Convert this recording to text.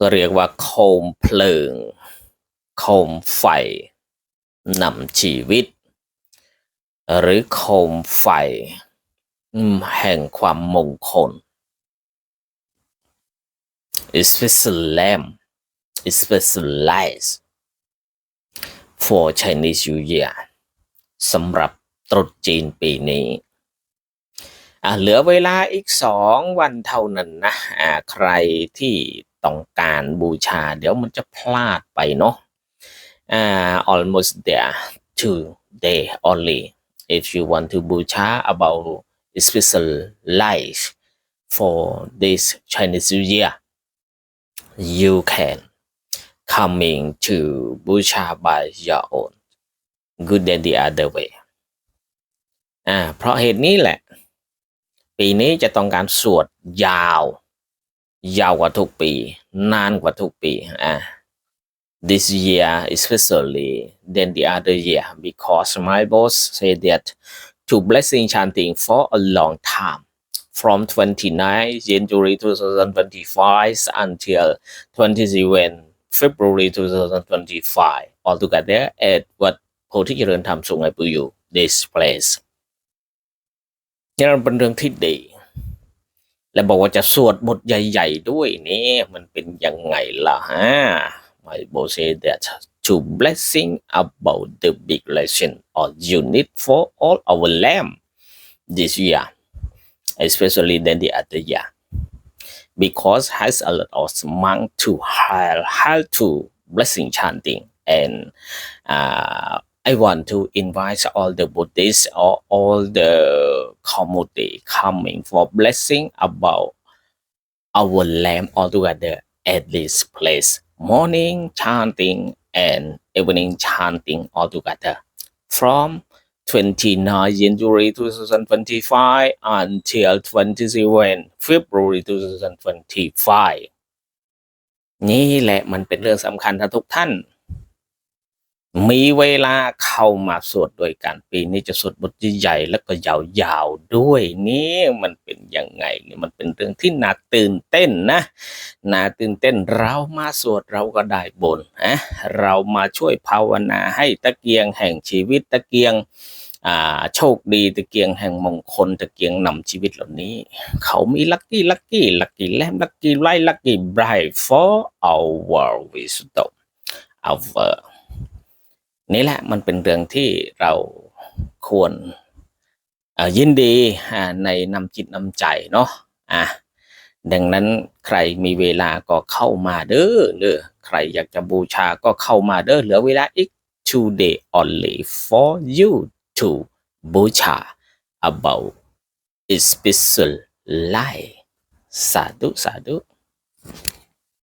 ก็เรียกว่าโคมเพลิง โคมไฟนำชีวิต หรือโคมไฟแห่งความมงคล is special lamp is special lights for Chinese New Year สำหรับตรุษจีนปีนี้อ่เหลือเวลาอีกสองวันเท่านั้นนะใครที่ ต้องการบูชา เดี๋ยวมันจะพลาดไปเนาะอ่า almost there two day only if you want to บูชา about special life for this Chinese New Year you can coming to บูชา by your own good than the other way อ่าเพราะเหตุนี้แหละ ปีนี้จะต้องการสวดยาว ยาวกว่าทุกปี นานกว่าทุกปีอ่า this year especially than the other year because my boss said that to blessing chanting for a long time from 29 January 2025 until 27 February 2025 altogether at what โพธิเจริญธรรมสุงไหปุยู this place นี่มันเป็นเรื่องที่ดี และบอกว่าจะสวดบทใหญ่ๆด้วยนี่มันเป็นยังไงล่ะฮะ My boss say that to blessing about the big lesson or unit for all our lamb this year especially than the other year because has a lot of monk to have how to blessing chanting and uh, I want to invite all the Buddhists or all the community coming for blessing about our land altogether at this place. Morning chanting and evening chanting altogether from 29 January 2025 until 27 February 2025 นี่แหละมันเป็นเรื่องสำคัญท่าทุกท่าน มีเวลาเข้ามาสวดด้วยกันปีนี้จะสวดบทใหญ่ๆแล้วก็ยาวๆด้วยนี่มันเป็นยังไงนี่มันเป็นเรื่องที่น่าตื่นเต้นนะน่าตื่นเต้นเรามาสวดเราก็ได้บนฮะเรามาช่วยภาวนาให้ตะเกียงแห่งชีวิตตะเกียงอ่าโชคดีตะเกียงแห่งมงคลตะเกียงนำชีวิตเหล่านี้ เขามีลัคกี้ลัคกี้ลัคกี้แลมลัคกี้ไลลัคกี้ไบรท์ for our wisdom our นี่แหละมันเป็นเรื่องที่เราควรยินดีในนำจิตนำใจเนาะอะดังนั้นใครมีเวลาก็เข้ามาเด้อเด้อใครอยากจะบูชาก็เข้ามาเด้อเหลือเวลาอีก two day only for you to บูชา about special life สาธุสาธุ